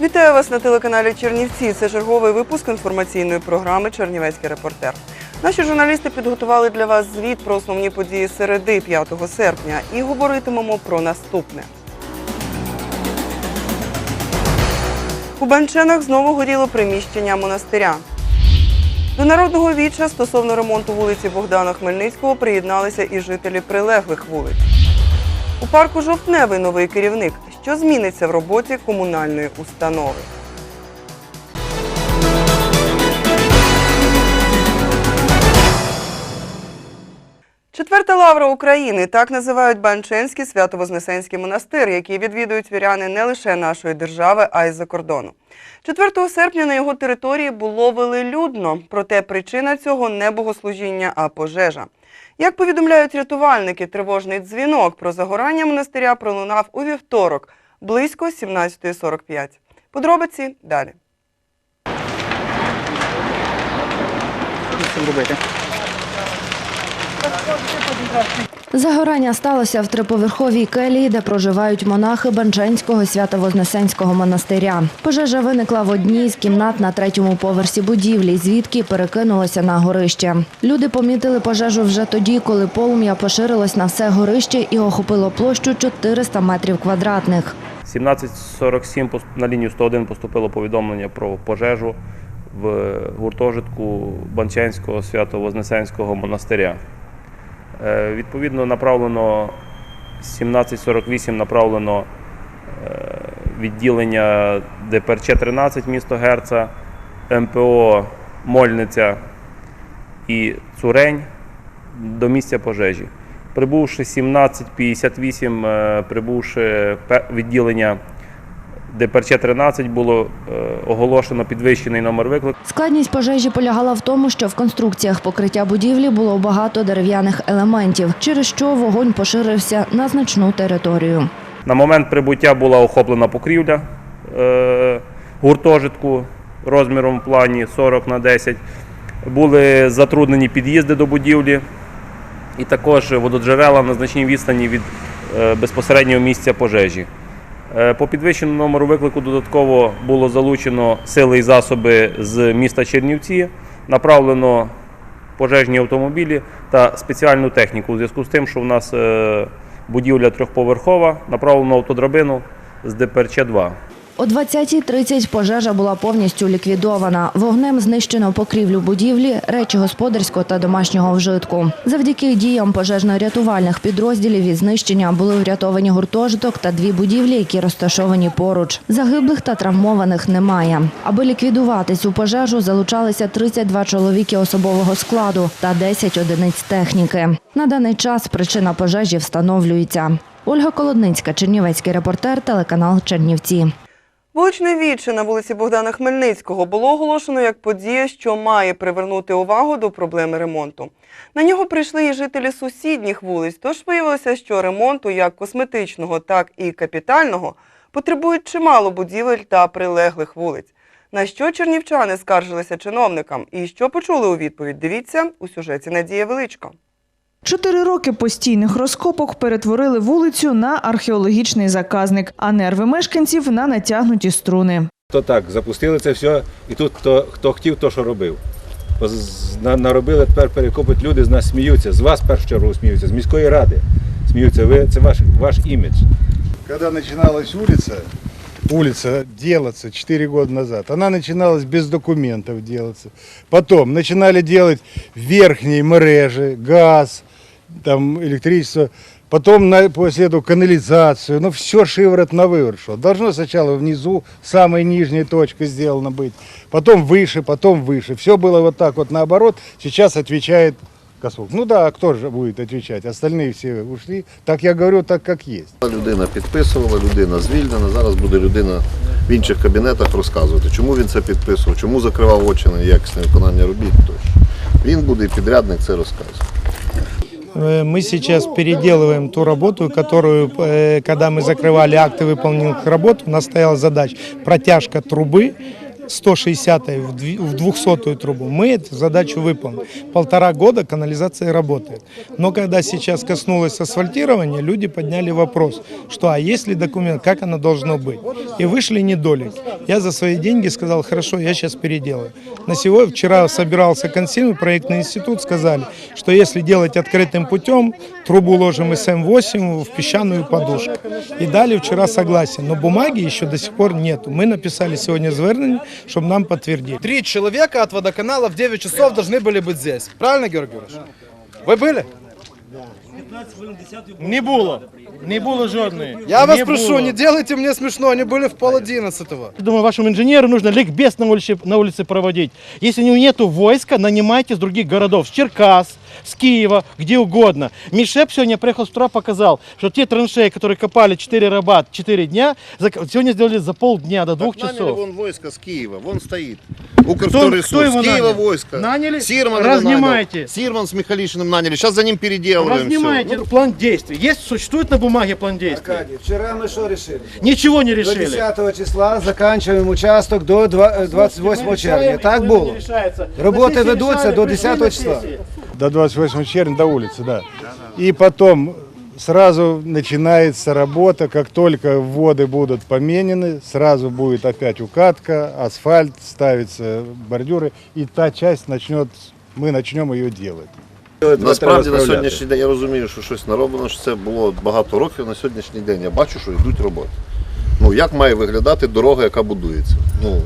Вітаю вас на телеканалі Чернівці. Це черговий випуск інформаційної програми Чернівецький репортер. Наші журналісти підготували для вас звіт про основні події середи 5 серпня і говоритимемо про наступне. У Банченах знову горіло приміщення монастиря. До народного віча стосовно ремонту вулиці Богдана Хмельницького приєдналися і жителі прилеглих вулиць. У парку Жовтневий новий керівник. Що зміниться в роботі комунальної установи? Четверта лавра України так називають Банченський Свято-Вознесенський монастир, який відвідують віряни не лише нашої держави, а й за кордону. 4 серпня на його території було велелюдно, проте причина цього не богослужіння, а пожежа. Як повідомляють рятувальники, тривожний дзвінок про загорання монастиря пролунав у вівторок близько 17.45. Подробиці далі. Що робити? Загорання сталося в триповерховій келії, де проживають монахи Банченського свято-вознесенського монастиря. Пожежа виникла в одній з кімнат на третьому поверсі будівлі, звідки перекинулося на горище. Люди помітили пожежу вже тоді, коли полум'я поширилось на все горище і охопило площу 400 метрів квадратних. 17.47 пос- на лінію 101 поступило повідомлення про пожежу в гуртожитку Банченського свято-вознесенського монастиря. Е, Відповідно, направлено 17.48 направлено е, відділення ДПРЧ 13 місто Герца, МПО Мольниця і Цурень до місця пожежі. Прибувши 17.58, е, прибувши відділення ДПРЧ 13 було е, оголошено підвищений номер виклику. Складність пожежі полягала в тому, що в конструкціях покриття будівлі було багато дерев'яних елементів, через що вогонь поширився на значну територію. На момент прибуття була охоплена покрівля е, гуртожитку розміром в плані 40 на 10. Були затруднені під'їзди до будівлі і також вододжерела на значній відстані від е, безпосереднього місця пожежі. Е, По підвищеному номеру виклику додатково було залучено сили і засоби з міста Чернівці, направлено пожежні автомобілі та спеціальну техніку у зв'язку з тим, що в нас е, будівля трьохповерхова, направлено автодрабину з ДПРЧ 2. О 20.30 пожежа була повністю ліквідована. Вогнем знищено покрівлю будівлі, речі господарського та домашнього вжитку. Завдяки діям пожежно-рятувальних підрозділів від знищення були врятовані гуртожиток та дві будівлі, які розташовані поруч. Загиблих та травмованих немає. Аби ліквідувати цю пожежу, залучалися 32 чоловіки особового складу та 10 одиниць техніки. На даний час причина пожежі встановлюється. Ольга Колодницька, Чернівецький репортер, телеканал Чернівці. Вуличне віче на вулиці Богдана Хмельницького було оголошено як подія, що має привернути увагу до проблеми ремонту. На нього прийшли і жителі сусідніх вулиць, тож виявилося, що ремонту як косметичного, так і капітального потребують чимало будівель та прилеглих вулиць. На що чернівчани скаржилися чиновникам і що почули у відповідь? Дивіться у сюжеті Надія Величко. Чотири роки постійних розкопок перетворили вулицю на археологічний заказник, а нерви мешканців на натягнуті струни. То так, запустили це все, і тут хто, хто хотів, то що робив. Наробили, тепер перекопують люди, з нас сміються, з вас першу чергу сміються, з міської ради сміються. Ви, це ваш, ваш імідж. Когда начиналась улица, улица делаться 4 года назад, она начиналась без документов делаться. Потом начинали делать верхние мережи, газ, там, электричество. Потом на, после этого канализацию. Ну, все шиворот на выворот шло. Должно сначала внизу, самой нижней точкой сделано быть. Потом выше, потом выше. Все было вот так вот наоборот. Сейчас отвечает Космок. Ну да, а кто же будет отвечать? Остальные все ушли. Так я говорю, так как есть. Людина підписувала, людина звільнена. Зараз буде людина в інших кабінетах розказувати, чому він це підписував, чому закривав очі на якісне виконання робіт. Тощо. Він буде і підрядник це розказувати. Э, Мы сейчас переделываем ту работу, которую, э, когда мы закрывали акты выполненных работ, у нас стояла задача протяжка трубы 160 в дви- в 200 трубу. Мы эту задачу выполнили. Полтора года канализация работает. Но когда сейчас коснулось асфальтирования, люди подняли вопрос, что а есть ли документ, как оно должно быть. И вышли недолики. Я за свои деньги сказал, хорошо, я сейчас переделаю. На сегодня, вчера собирался консилиум, проектный институт, сказали, что если делать открытым путем, трубу ложим СМ-8 в песчаную подушку. И дали вчера согласие. Но бумаги еще до сих пор нету. Мы написали сегодня звернение, чтобы нам подтвердили. Три человека от водоканала в 9 часов должны были быть здесь. Правильно, Георгий Георгиевич? Вы были? Не было. Не было жодної. Я вас прошу, не делайте мне смешно, они были в пол одиннадцатого. Думаю, вашему инженеру нужно ликбез на улице, на улице проводить. Если у него нету войска, нанимайте с других городов, с Черкас, с Киева, где угодно. Мишеп сегодня приехал с утра, показал, что те траншеи, которые копали 4 рабат 4 дня, сегодня сделали за полдня, до двух Так наняли часов. вон войско с Киева, вон стоит. кто Укрвторресурс, его с Киева нанял? войско. Наняли? Сирман Разнимайте. нанял. Сирман с Михалишиным наняли, сейчас за ним переделываем Разнимайте все. план действий. Есть, существует на бумаге план действий? Вчера мы что решили? Ничего не До решили. 10 числа заканчиваем участок до два- 28 червня. Так було? Роботи ведуться до 10 числа. До 28 червня, до улицы, да. И потом сразу начинается работа, как только воды будут поменены, сразу будет опять укатка, асфальт, ставятся бордюры, и та часть начнет, мы начнем ее делать. Насправді на сьогоднішній день я розумію, що щось нароблено, що це було багато років. На сьогоднішній день я бачу, що йдуть роботи. Ну як має виглядати дорога, яка будується? Ну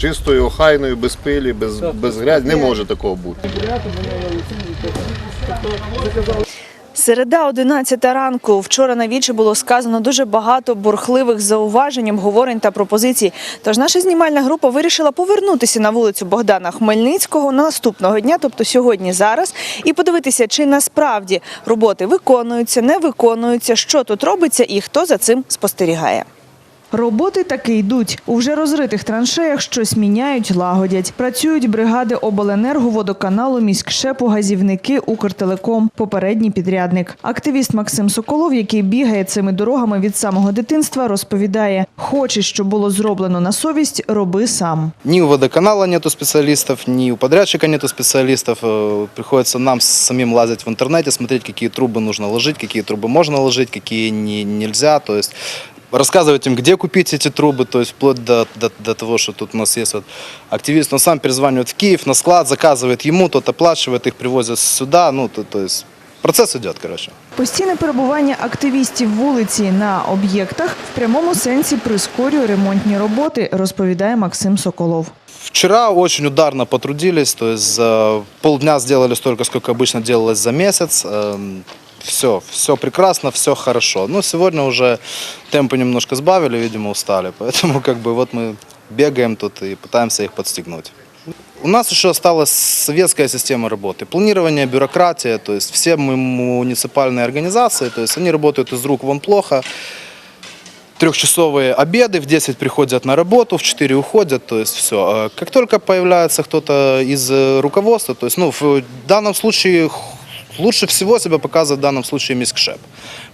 чистою, охайною, без пилі, без, без грязі не може такого бути. Середа 11 ранку. Вчора на вічі було сказано дуже багато бурхливих зауважень, обговорень та пропозицій. Тож наша знімальна група вирішила повернутися на вулицю Богдана Хмельницького наступного дня, тобто сьогодні зараз, і подивитися, чи насправді роботи виконуються, не виконуються, що тут робиться і хто за цим спостерігає. Роботи таки йдуть. У вже розритих траншеях щось міняють, лагодять. Працюють бригади обленерго, водоканалу, міськшепу, газівники, Укртелеком, попередній підрядник. Активіст Максим Соколов, який бігає цими дорогами від самого дитинства, розповідає: хочеш, щоб було зроблено на совість, роби сам. Ни у водоканала нету специалистов, ни у подрядчика нету специалистов. Э, Приходится нам самим лазить в интернете, смотреть, какие трубы нужно ложить, какие трубы можно ложить, какие не, нельзя. То есть рассказывать им, где купить эти трубы, то есть вплоть до, до, до того, что тут у нас есть вот активист, он сам перезванивает в Киев на склад, заказывает ему, тот оплачивает, их привозят сюда, ну, то, то есть процесс идет, короче. Постійне перебування активістів вулиці на об'єктах в прямому сенсі прискорює ремонтні роботи, розповідає Максим Соколов. Вчера очень ударно потрудились, то есть за полдня сделали столько, сколько обычно делалось за месяц. Все, все прекрасно, все хорошо. Но сегодня уже темпы немножко сбавили, видимо, устали. Поэтому как бы вот мы бегаем тут и пытаемся их подстегнуть. У нас еще осталась советская система работы. Планирование, бюрократия, то есть все муниципальные организации, то есть они работают из рук вон плохо. Трехчасовые обеды, в 10 приходят на работу, в 4 уходят, то есть все. Как только появляется кто-то из э, руководства, то есть, ну, в данном случае лучше всего себя показывает в данном случае мискшеп,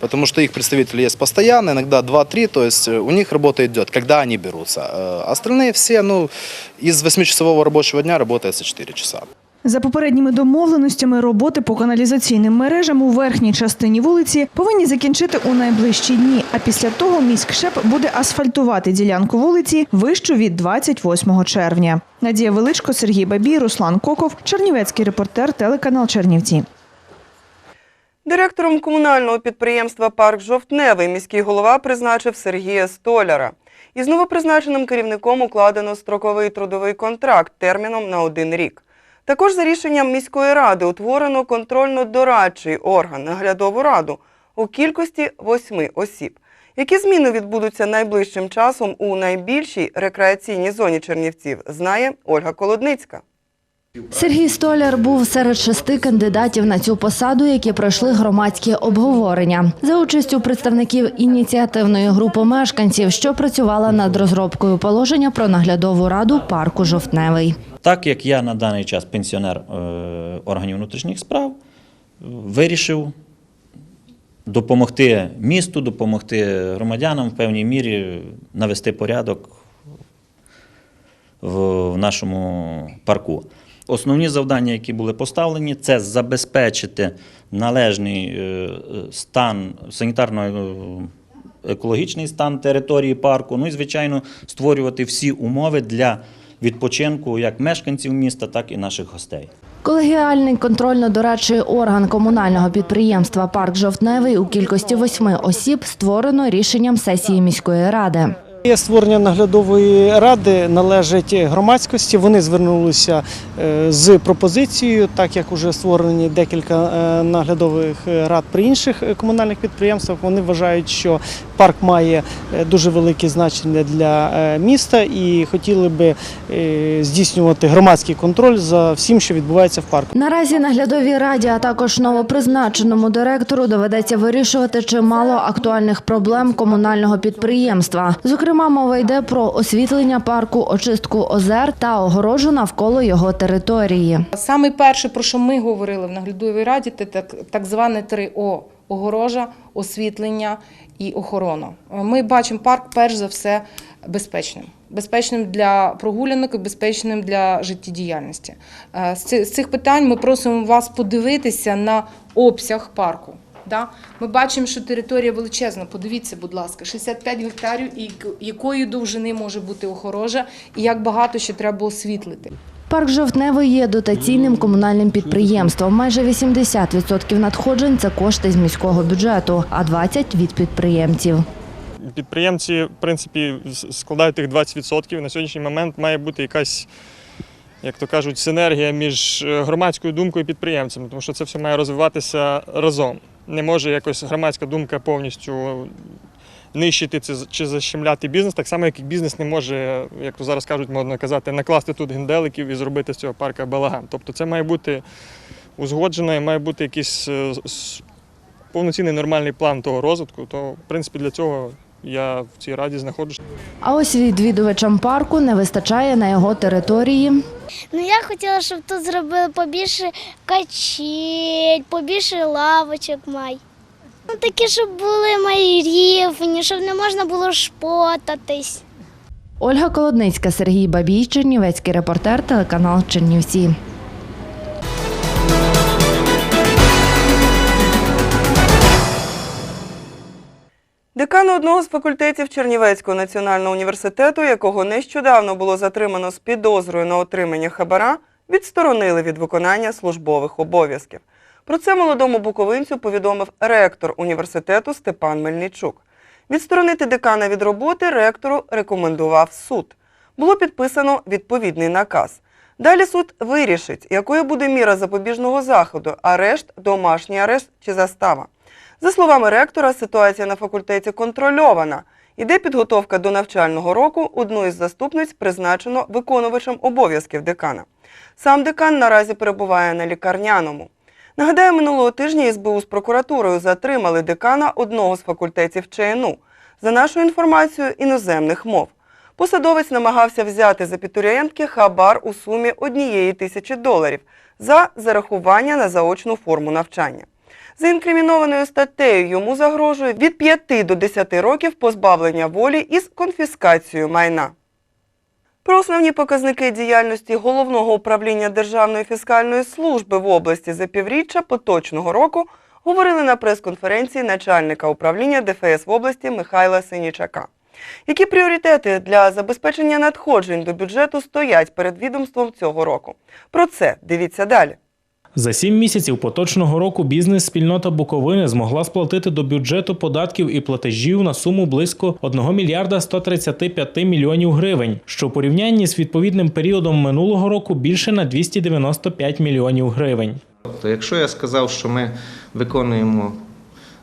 потому что их представители есть постоянно, иногда 2-3, то есть э, у них работа идет, когда они берутся. Э, Остальные все, ну, из 8-часового рабочего дня работает за 4 часа. За попередніми домовленостями роботи по каналізаційним мережам у верхній частині вулиці повинні закінчити у найближчі дні. А після того міськшеп буде асфальтувати ділянку вулиці вищу від 28 червня. Надія Величко, Сергій Бабій, Руслан Коков, Чернівецький репортер, телеканал Чернівці. Директором комунального підприємства Парк Жовтневий міський голова призначив Сергія Столяра. Із новопризначеним керівником укладено строковий трудовий контракт терміном на один рік. Також за рішенням міської ради утворено контрольно-дорадчий орган наглядову раду у кількості восьми осіб. Які зміни відбудуться найближчим часом у найбільшій рекреаційній зоні Чернівців, знає Ольга Колодницька. Сергій Столяр був серед шести кандидатів на цю посаду, які пройшли громадські обговорення за участю представників ініціативної групи мешканців, що працювала над розробкою положення про наглядову раду парку Жовтневий. Так як я на даний час пенсіонер е, органів внутрішніх справ, вирішив допомогти місту, допомогти громадянам в певній мірі навести порядок в нашому парку. Основні завдання, які були поставлені, це забезпечити належний е, е, стан санітарно-екологічний стан території парку. Ну і, звичайно, створювати всі умови для відпочинку як мешканців міста, так і наших гостей. Колегіальний контрольно-дорадчий орган комунального підприємства Парк Жовтневий у кількості восьми осіб створено рішенням сесії міської ради. Створення наглядової ради належить громадськості. Вони звернулися е, з пропозицією, так як вже створені декілька е, наглядових рад при інших комунальних підприємствах. Вони вважають, що парк має е, дуже велике значення для міста і хотіли би здійснювати громадський контроль за всім, що відбувається в парку. Наразі наглядовій раді, а також новопризначеному директору доведеться вирішувати чимало актуальних проблем комунального підприємства. Зокрема, мова йде про освітлення парку, очистку озер та огорожу навколо його території. Саме перше, про що ми говорили в наглядовій раді, це так, так зване 3О – огорожа, освітлення і охорона. Ми бачимо парк перш за все безпечним. Безпечним для прогулянок і безпечним для життєдіяльності. Е, з цих питань ми просимо вас подивитися на обсяг парку. Да? Ми бачимо, що територія величезна. Подивіться, будь ласка, 65 гектарів, і якої довжини може бути огорожа, і як багато ще треба освітлити. Парк Жовтневий є дотаційним комунальним підприємством. Майже 80% надходжень це кошти з міського бюджету, а 20% – від підприємців. Підприємці, в принципі, складають тих 20%. На сьогоднішній момент має бути якась, як то кажуть, синергія між е, громадською думкою і підприємцями, тому що це все має розвиватися разом. Не може якось громадська думка повністю нищити чи- защемляти бізнес, так само, як і бізнес не може, як то зараз кажуть, модно казати, накласти тут генделиків і зробити з цього парка балаган. Тобто це має бути узгоджено і має бути якийсь е, повноцінний нормальний план того розвитку. То, в принципі, для цього я в цій раді знаходжусь. А ось відвідувачам парку не вистачає на його території Ну я хотіла, щоб тут зробили побільше качель, побільше лавочок май. Ну такі, щоб були мої рівні, щоб не можна було шпотатись. Ольга Колодницька, Сергій Бабій, Чернівецький репортер, телеканал Чернівці. Декан одного з факультетів Чернівецького національного університету, якого нещодавно було затримано з підозрою на отримання хабара, відсторонили від виконання службових обов'язків. Про це молодому буковинцю повідомив ректор університету Степан Мельничук. Відсторонити декана від роботи ректору рекомендував суд. Було підписано відповідний наказ. Далі суд вирішить, якою буде міра запобіжного заходу – арешт, домашній арешт чи застава. За словами ректора, ситуація на факультеті контрольована. Іде підготовка до навчального року. Одну із заступниць призначено виконувачем обов'язків декана. Сам декан наразі перебуває на лікарняному. Нагадаю, минулого тижня СБУ з прокуратурою затримали декана одного з факультетів ЧНУ за нашою інформацією іноземних мов. Посадовець намагався взяти з абітурієнтки хабар у сумі однієї тисячі доларів за зарахування на заочну форму навчання. За інкримінованою статтею йому загрожує від 5 до 10 років позбавлення волі із конфіскацією майна. Про основні показники діяльності Головного управління Державної фіскальної служби в області за півріччя поточного року говорили на прес-конференції начальника управління ДФС в області Михайла Синічака. Які пріоритети для забезпечення надходжень до бюджету стоять перед відомством цього року? Про це дивіться далі. За сім місяців поточного року бізнес-спільнота Буковини змогла сплатити до бюджету податків і платежів на суму близько 1 мільярда 135 мільйонів гривень, що в порівнянні з відповідним періодом минулого року більше на 295 мільйонів гривень. Тобто, якщо я сказав, що ми виконуємо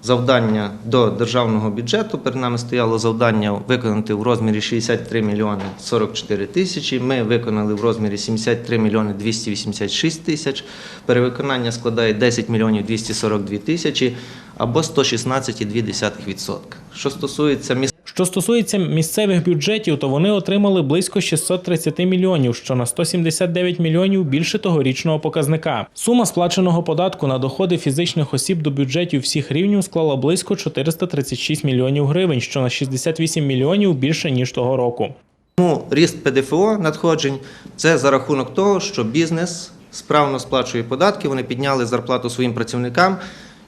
завдання до державного бюджету, перед нами стояло завдання виконати в розмірі 63 мільйони 44 тисячі. Ми виконали в розмірі 73 мільйони 286 тисяч. Перевиконання складає 10 мільйонів 242 тисячі або 116,2%. Що стосується міс... Що стосується місцевих бюджетів, то вони отримали близько 630 мільйонів, що на 179 мільйонів більше тогорічного показника. Сума сплаченого податку на доходи фізичних осіб до бюджетів всіх рівнів склала близько 436 мільйонів гривень, що на 68 мільйонів більше ніж того року. Ну, ріст ПДФО надходжень це за рахунок того, що бізнес справно сплачує податки, вони підняли зарплату своїм працівникам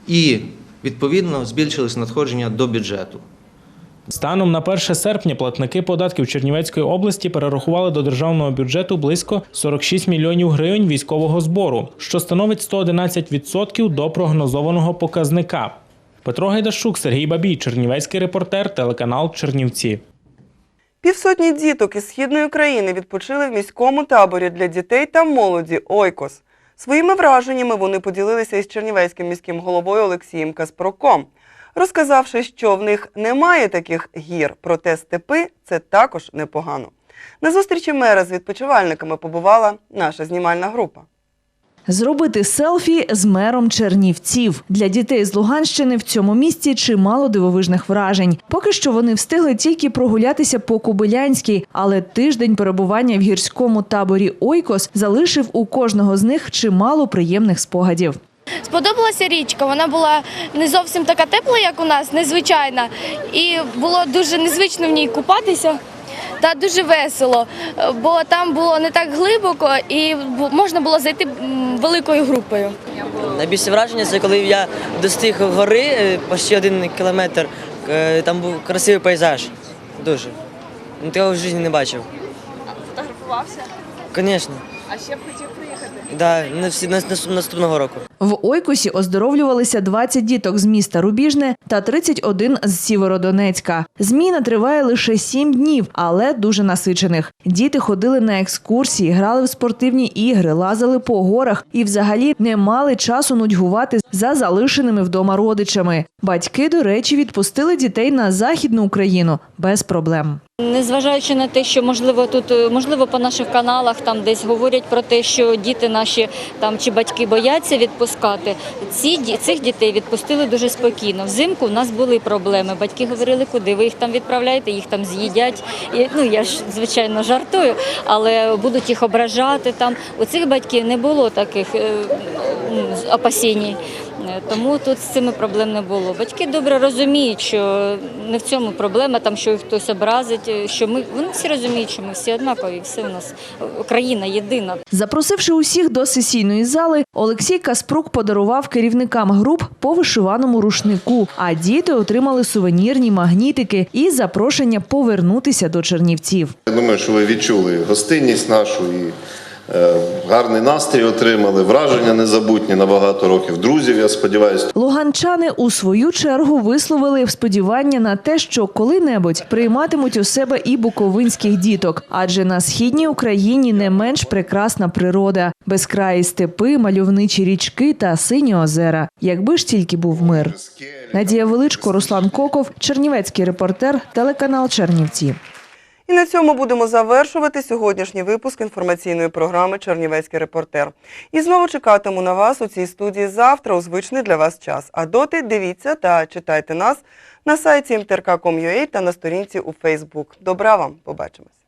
і відповідно збільшились надходження до бюджету. Станом на 1 серпня платники податків Чернівецької області перерахували до державного бюджету близько 46 мільйонів гривень військового збору, що становить 111% до прогнозованого показника. Петро Гайдашук, Сергій Бабій, Чернівецький репортер, телеканал Чернівці. Півсотні діток із східної України відпочили в міському таборі для дітей та молоді Ойкос. Своїми враженнями вони поділилися із чернівецьким міським головою Олексієм Каспруком, розказавши, що в них немає таких гір, проте степи це також непогано. На зустрічі мера з відпочивальниками побувала наша знімальна група. Зробити селфі з мером Чернівців для дітей з Луганщини в цьому місті чимало дивовижних вражень. Поки що вони встигли тільки прогулятися по Кобилянській, але тиждень перебування в гірському таборі Ойкос залишив у кожного з них чимало приємних спогадів. Сподобалася річка. Вона була не зовсім така тепла, як у нас, незвичайна. І було дуже незвично в ній купатися. Та дуже весело, бо там було не так глибоко і можна було зайти великою групою. Найбільше враження це коли я достиг гори е, почти один кілометр. Е, Там був красивий пейзаж. Дуже. Ну, Такого в житті не бачив. Фотографувався. Звісно. А ще б хотів. Да, на всі- на- на- наступного року. В Ойкосі оздоровлювалися 20 діток з міста Рубіжне та 31 з Сєвєродонецька. Зміна триває лише 7 днів, але дуже насичених. Діти ходили на екскурсії, грали в спортивні ігри, лазили по горах і взагалі не мали часу нудьгувати за залишеними вдома родичами. Батьки, до речі, відпустили дітей на західну Україну без проблем. Незважаючи на те, що можливо тут е, можливо по наших каналах там десь говорять про те, що діти наші там чи батьки бояться відпускати. Ці цих дітей відпустили дуже спокійно. Взимку у нас були проблеми. Батьки говорили, куди ви їх там відправляєте, їх там з'їдять. Ну я ж звичайно жартую, але будуть їх ображати там. У цих батьків не було таких е, опасінь. Е, Тому тут з цими проблем не було. Батьки добре розуміють, що не в цьому проблема, там що їх хтось образить, е, що ми вони всі розуміють, що ми всі однакові, все у нас е, країна єдина. Запросивши усіх до сесійної зали, Олексій Каспрук подарував керівникам груп по вишиваному рушнику, а діти отримали сувенірні магнітики і запрошення повернутися до Чернівців. Я думаю, що ви відчули гостинність нашу і гарний настрій отримали, враження незабутні на багато років. Друзів, я сподіваюся, Луганчани у свою чергу висловили сподівання на те, що коли-небудь прийматимуть у себе і буковинських діток, адже на східній Україні не менш прекрасна природа, безкраї степи, мальовничі річки та сині озера. Якби ж тільки був мир. Надія Величко, Руслан Коков, Чернівецький репортер, телеканал Чернівці. І на цьому будемо завершувати сьогоднішній випуск інформаційної програми Чернівецький репортер. І знову чекатиму на вас у цій студії завтра у звичний для вас час. А доти дивіться та читайте нас на сайті mtrk.com.ua та на сторінці у Фейсбук. Добра вам, побачимось.